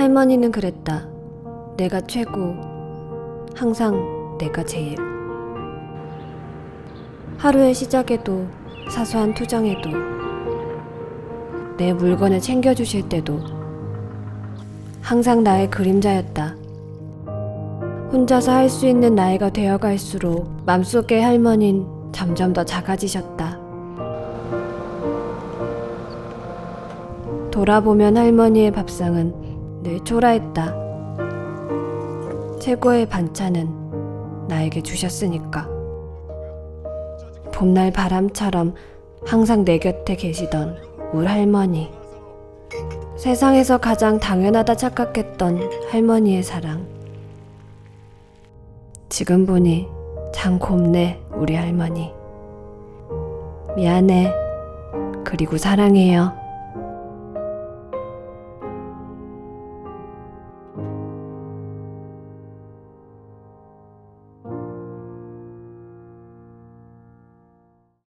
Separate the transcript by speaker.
Speaker 1: 할머니는 그랬다. 내가 최고. 항상 내가 제일. 하루의 시작에도 사소한 투정에도 내 물건을 챙겨주실 때도 항상 나의 그림자였다. 혼자서 할 수 있는 나이가 되어갈수록 맘속의 할머닌 점점 더 작아지셨다. 돌아보면 할머니의 밥상은 늘 초라했다. 최고의 반찬은 나에게 주셨으니까. 봄날 바람처럼 항상 내 곁에 계시던 울 할머니. 세상에서 가장 당연하다 착각했던 할머니의 사랑. 지금 보니 참 곱네, 우리 할머니. 미안해. 그리고 사랑해요.